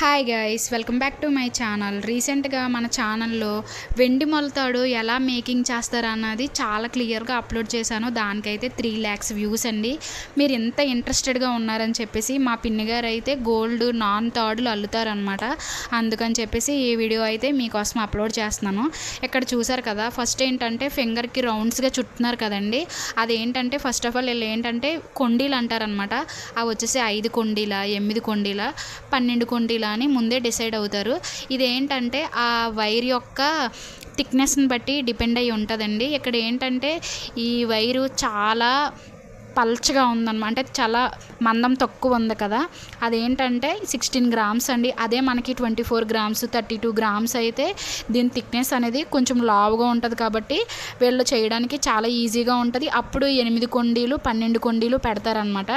Hi guys welcome back to my channel రీసెంట్గా మన ఛానల్లో వెండి మొలతాడు ఎలా మేకింగ్ చేస్తారన్నది చాలా క్లియర్గా అప్లోడ్ చేశాను. దానికైతే త్రీ ల్యాక్స్ వ్యూస్ అండి. మీరు ఎంత ఇంట్రెస్టెడ్గా ఉన్నారని చెప్పేసి మా పిన్ని గారు అయితే గోల్డ్ నాన్ తాడులు అల్లుతారనమాట అందుకని చెప్పేసి ఈ వీడియో అయితే మీకోసం అప్లోడ్ చేస్తున్నాను. ఇక్కడ చూసారు కదా ఫస్ట్ ఏంటంటే ఫింగర్కి రౌండ్స్గా చుట్టున్నారు కదండి. అదేంటంటే ఫస్ట్ ఆఫ్ ఆల్ వీళ్ళు ఏంటంటే కొండీలు అంటారనమాట అవి వచ్చేసి ఐదు కొండీల ఎనిమిది కొండీల పన్నెండు కొండీల అని ముందే డిసైడ్ అవుతారు. ఇదేంటంటే ఆ వైర్ యొక్క థిక్నెస్ని బట్టి డిపెండ్ అయి ఉంటుందండి. ఇక్కడ ఏంటంటే ఈ వైరు చాలా పల్చగా ఉందన్నమాట అంటే చాలా మందం తక్కువ ఉంది కదా. అదేంటంటే సిక్స్టీన్ గ్రామ్స్ అండి. అదే మనకి twenty four grams thirty two grams అయితే దీని థిక్నెస్ అనేది కొంచెం లావుగా ఉంటుంది కాబట్టి వీళ్ళు చేయడానికి చాలా ఈజీగా ఉంటుంది. అప్పుడు ఎనిమిది కొండీలు పన్నెండు కొండీలు పెడతారనమాట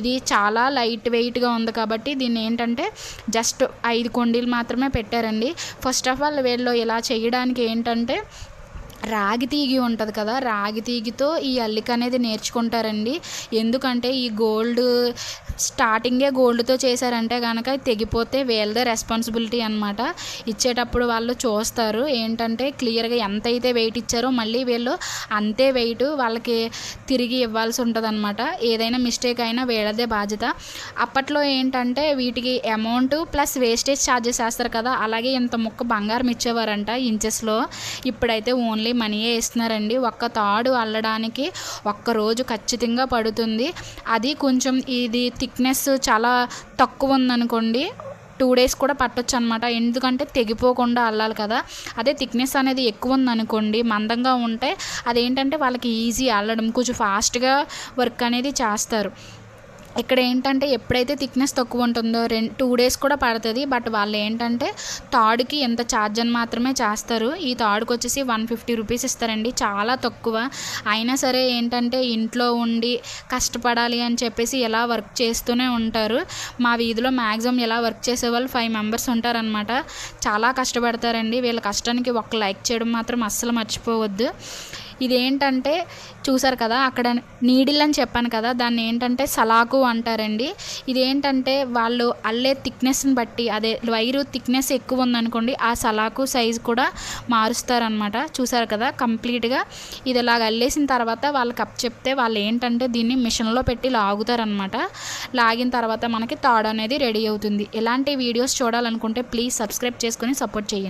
ఇది చాలా లైట్ వెయిట్గా ఉంది కాబట్టి దీన్ని ఏంటంటే జస్ట్ ఐదు కొండీలు మాత్రమే పెట్టారండి. ఫస్ట్ ఆఫ్ ఆల్ వీళ్ళు ఇలా చేయడానికి ఏంటంటే రాగి తీగి ఉంటుంది కదా రాగి తీగితో ఈ అల్లిక అనేది నేర్చుకుంటారండి. ఎందుకంటే ఈ గోల్డ్ స్టార్టింగే గోల్డ్తో చేశారంటే కనుక తెగిపోతే వీళ్ళదే రెస్పాన్సిబిలిటీ అనమాట ఇచ్చేటప్పుడు వాళ్ళు చూస్తారు ఏంటంటే క్లియర్గా ఎంత అయితే వెయిట్ ఇచ్చారో మళ్ళీ వీళ్ళు అంతే వెయిట్ వాళ్ళకి తిరిగి ఇవ్వాల్సి ఉంటుంది అనమాట ఏదైనా మిస్టేక్ అయినా వీళ్ళదే బాధ్యత. అప్పట్లో ఏంటంటే వీటికి అమౌంట్ ప్లస్ వేస్టేజ్ ఛార్జెస్ వేస్తారు కదా అలాగే ఇంత ముక్క బంగారం ఇచ్చేవారంట ఇంచెస్లో. ఇప్పుడైతే ఓన్లీ మనీయే ఇస్తున్నారండి. ఒక్క తాడు అల్లడానికి ఒక్క రోజు ఖచ్చితంగా పడుతుంది. అది కొంచెం ఇది థిక్నెస్ చాలా తక్కువ ఉందనుకోండి టూ డేస్ కూడా పట్టొచ్చు అనమాట ఎందుకంటే తెగిపోకుండా అల్లాలి కదా. అదే థిక్నెస్ అనేది ఎక్కువ ఉందనుకోండి మందంగా ఉంటే అదేంటంటే వాళ్ళకి ఈజీ అల్లడం కొంచెం ఫాస్ట్గా వర్క్ అనేది చేస్తారు. ఇక్కడ ఏంటంటే ఎప్పుడైతే థిక్నెస్ తక్కువ ఉంటుందో రెండు టూ డేస్ కూడా పడుతుంది. బట్ వాళ్ళు ఏంటంటే తాడుకి ఎంత ఛార్జ్ అని మాత్రమే చేస్తారు. ఈ తాడుకి వచ్చేసి వన్ ఫిఫ్టీ రూపీస్ ఇస్తారండి. చాలా తక్కువ. అయినా సరే ఏంటంటే ఇంట్లో ఉండి కష్టపడాలి అని చెప్పేసి ఎలా వర్క్ చేస్తూనే ఉంటారు. మా వీధిలో మ్యాక్సిమం ఎలా వర్క్ చేసే వాళ్ళు ఫైవ్ మెంబర్స్ ఉంటారనమాట చాలా కష్టపడతారండి. వీళ్ళ కష్టానికి ఒక లైక్ చేయడం మాత్రం అస్సలు మర్చిపోవద్దు. ఇదేంటంటే చూసారు కదా అక్కడ నీడిల్ అని చెప్పాను కదా దాన్ని ఏంటంటే సలాకు అంటారండి. ఇదేంటంటే వాళ్ళు అల్లే థిక్నెస్ని బట్టి అదే వైరు థిక్నెస్ ఎక్కువ ఉందనుకోండి ఆ సలాకు సైజ్ కూడా మారుస్తారనమాట చూసారు కదా కంప్లీట్గా ఇది ఇలాగ అల్లేసిన తర్వాత వాళ్ళకి కప్ చెప్తే వాళ్ళు ఏంటంటే దీన్ని మిషన్లో పెట్టి లాగుతారనమాట లాగిన తర్వాత మనకి తాడు అనేది రెడీ అవుతుంది. ఇలాంటి వీడియోస్ చూడాలనుకుంటే ప్లీజ్ సబ్స్క్రైబ్ చేసుకొని సపోర్ట్ చేయండి.